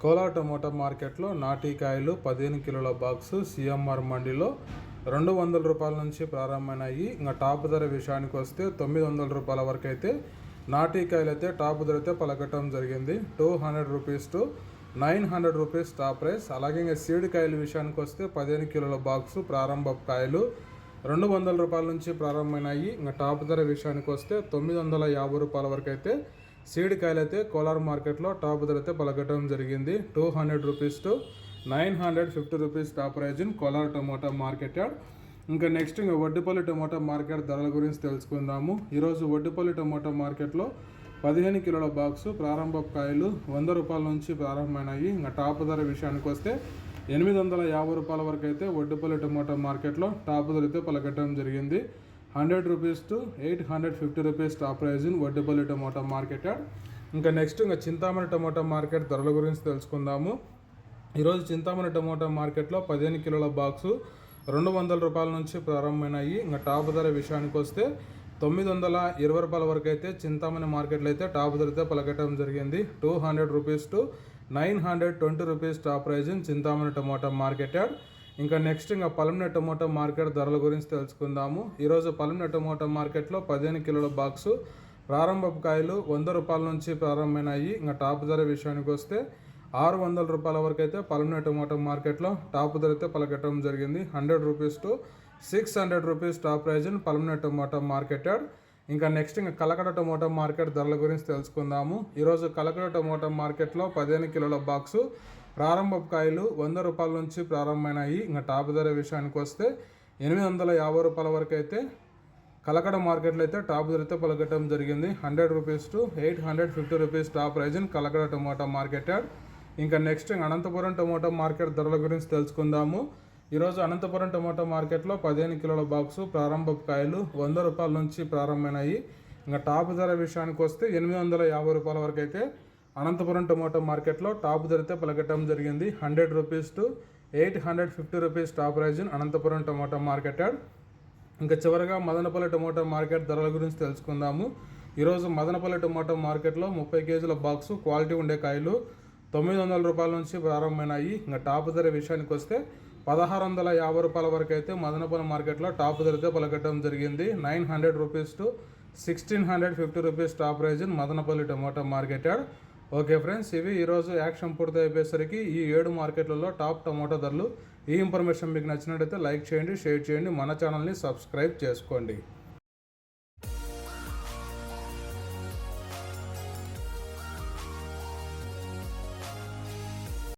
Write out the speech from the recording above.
Kola tomato మార్కెట్లో నాటికాయలు పదిహేను కిలోల బాక్సు సిఎంఆర్ మండిలో రెండు వందల రూపాయల నుంచి ప్రారంభమైనాయి. ఇంకా టాప్ ధర విషయానికి వస్తే తొమ్మిది వందల రూపాయల వరకు అయితే నాటికాయలు అయితే టాప్ ధర అయితే పలకటం జరిగింది. Two hundred rupees to nine hundred rupees top price. అలాగే ఇంకా సీడ్ కాయల విషయానికి వస్తే పదిహేను కిలోల బాక్సు ప్రారంభ కాయలు రెండు వందల రూపాయల నుంచి ప్రారంభమైనాయి. ఇంకా టాప్ ధర విషయానికి వస్తే తొమ్మిది వందల యాభై రూపాయల వరకు అయితే సీడ్ కాయలు అయితే కోలార్ మార్కెట్లో టాప్ ధర అయితే పలకటం జరిగింది. Two hundred rupees to nine hundred fifty rupees top price in Kolar tomato market yard. ఇంకా నెక్స్ట్ ఇంకా వడ్డిపల్లి టమోటా మార్కెట్ ధరల గురించి తెలుసుకుందాము. ఈరోజు వడ్డిపల్లి టమోటా మార్కెట్లో పదిహేను కిలోల బాక్సు ప్రారంభ కాయలు వంద రూపాయల నుంచి ప్రారంభమైనాయి. ఇంకా టాప్ ధర విషయానికి వస్తే ఎనిమిది వందల యాభై రూపాయల వరకు అయితే వడ్డిపల్లి టమోటా మార్కెట్లో టాప్ ధర అయితే జరిగింది. Hundred rupees to eight hundred fifty rupees top price in Vaddipalli tomato market ఇంకా నెక్స్ట్ ఇంకా చింతామణి టమోటా మార్కెట్ ధరల గురించి తెలుసుకుందాము. ఈరోజు చింతామణి టమోటా మార్కెట్లో పదిహేను కిలోల బాక్సు రెండు వందల రూపాయల నుంచి ప్రారంభమైనాయి. ఇంకా టాప్ ధర విషయానికి వస్తే తొమ్మిది వందల ఇరవై రూపాయల వరకు అయితే చింతామణి మార్కెట్లో అయితే టాప్ ధరతో పలకటం జరిగింది. Two hundred rupees to nine hundred twenty rupees top price in Chintamani tomato market yard. ఇంకా నెక్స్ట్ ఇంకా పలంనే టమోటా మార్కెట్ ధరల గురించి తెలుసుకుందాము. ఈరోజు పలంనే టమోటా మార్కెట్లో పదిహేను కిలోల బాక్సు ప్రారంభపు కాయలు వంద రూపాయల నుంచి ప్రారంభమైనాయి. ఇంకా టాప్ ధర విషయానికి వస్తే ఆరు వందల రూపాయల వరకు అయితే పలమనే టమాటో మార్కెట్లో టాప్ ధర అయితే పలకెట్టడం జరిగింది. Hundred rupees to six hundred rupees top price in Palamaner tomato market ఇంకా నెక్స్ట్ ఇంకా కలకడ టమోటా మార్కెట్ ధరల గురించి తెలుసుకుందాము. ఈరోజు కలకడ టమోటా మార్కెట్లో పదిహేను కిలోల బాక్సు ప్రారంభ కాయలు వంద రూపాయల నుంచి ప్రారంభమైనాయి. ఇంకా టాప్ ధర విషయానికి వస్తే ఎనిమిది వందల యాభై రూపాయల వరకు అయితే కలకడ మార్కెట్లో అయితే టాప్ ధరతో పలకటం జరిగింది. Hundred rupees to eight hundred fifty rupees top price in Kalakada tomato market yard. ఇంకా నెక్స్ట్ అనంతపురం టొమాటో మార్కెట్ ధరల గురించి తెలుసుకుందాము. ఈరోజు అనంతపురం టొమాటో మార్కెట్లో పదిహేను కిలోల బాక్సు ప్రారంభ కాయలు వంద రూపాయల నుంచి ప్రారంభమైనాయి. ఇంకా టాప్ ధర విషయానికి వస్తే ఎనిమిది వందల యాభై రూపాయల వరకు అయితే అనంతపురం టొమాటో మార్కెట్లో టాప్ ధరతో పలకటం జరిగింది. Hundred rupees to eight hundred fifty rupees top price Anantapuram tomato market yard. ఇంకా చివరగా మదనపల్లి టొమాటో మార్కెట్ ధరల గురించి తెలుసుకుందాము. ఈరోజు మదనపల్లి టొమాటో మార్కెట్లో ముప్పై కేజీల బాక్సు క్వాలిటీ ఉండే కాయలు తొమ్మిది వందల రూపాయల నుంచి ప్రారంభమైనాయి. ఇంకా టాప్ ధర విషయానికి వస్తే పదహారు వందల యాభై రూపాయల వరకు అయితే మదనపల్లి మార్కెట్లో టాప్ ధరతో పలకట్టడం జరిగింది. Nine hundred rupees to sixteen hundred fifty rupees top price Madanapalle tomato market yard. Okay friends ఇవి ఈరోజు యాక్షన్ పూర్తి అయిపోయేసరికి ఈ ఏడు మార్కెట్లలో టాప్ టమోటా ధరలు. ఈ ఇన్ఫర్మేషన్ మీకు నచ్చినట్టయితే లైక్ చేయండి షేర్ చేయండి మన ఛానల్ని సబ్స్క్రైబ్ చేసుకోండి.